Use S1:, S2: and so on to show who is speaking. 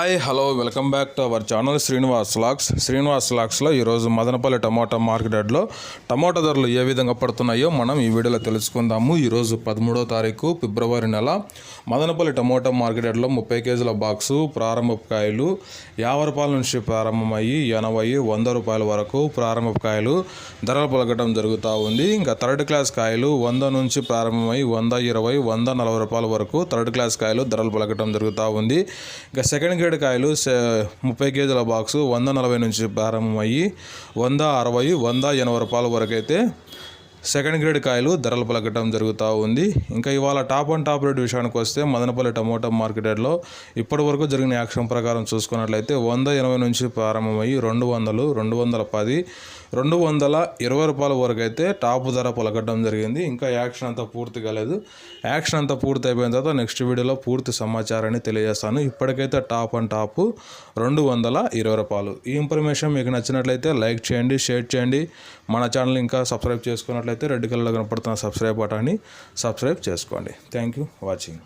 S1: Hi hello welcome back to our channel Srinivas lakhs Srinivas లాక్స్లో ఈరోజు మదనపల్లి టమాటా మార్కెట్లో టమాటా ధరలు ఏ విధంగా పడుతున్నాయో మనం ఈ వీడియోలో తెలుసుకుందాము. ఈరోజు పదమూడో తారీఖు ఫిబ్రవరి నెల. మదనపల్లి టమోటా మార్కెట్లో ముప్పై కేజీల బాక్సు ప్రారంభకాయలు యాభై రూపాయల నుంచి ప్రారంభమయ్యి ఎనభై వంద రూపాయల వరకు ప్రారంభకాయలు ధరలు పలకడం జరుగుతూ ఉంది. ఇంకా థర్డ్ క్లాస్ కాయలు వంద నుంచి ప్రారంభమై వంద ఇరవై వంద నలభై రూపాయల వరకు థర్డ్ క్లాస్ కాయలు ధరలు పలకడం జరుగుతూ ఉంది. ఇంకా సెకండ్ గ్రేడ్ కాయలు సే- ముప్పై కేజీల బాక్సు వంద నలభై నుంచి ప్రారంభమయ్యి వంద అరవై వంద ఎనభై రూపాయల వరకు అయితే సెకండ్ గ్రేడ్ కాయలు ధరలు పలకటం జరుగుతూ ఉంది. ఇంకా ఇవాళ టాప్ అండ్ టాప్ రేట్ విషయానికి వస్తే మదనపల్లి టమోటా మార్కెట్లో ఇప్పటి వరకు జరిగిన యాక్షన్ ప్రకారం చూసుకున్నట్లయితే వంద ఎనభై నుంచి ప్రారంభమయ్యి రెండు వందలు రెండు వందల పది రెండు వందల ఇరవై రూపాయల వరకు అయితే టాప్ ధర పలకడం జరిగింది. ఇంకా యాక్షన్ అంతా పూర్తి కాలేదు. యాక్షన్ అంతా పూర్తి అయిపోయిన తర్వాత నెక్స్ట్ వీడియోలో పూర్తి సమాచారాన్ని తెలియజేస్తాను. ఇప్పటికైతే టాప్ అండ్ టాప్ రెండు వందల ఇరవై రూపాయలు. ఈ ఇన్ఫర్మేషన్ మీకు నచ్చినట్లయితే లైక్ చేయండి షేర్ చేయండి. మన ఛానల్ ఇంకా సబ్స్క్రైబ్ చేసుకున్నట్లయితే అయితే రెడ్ కలర్లో కనపడుతున్న సబ్స్క్రైబ్ బటన్ని సబ్స్క్రైబ్ చేసుకోండి. Thank you watching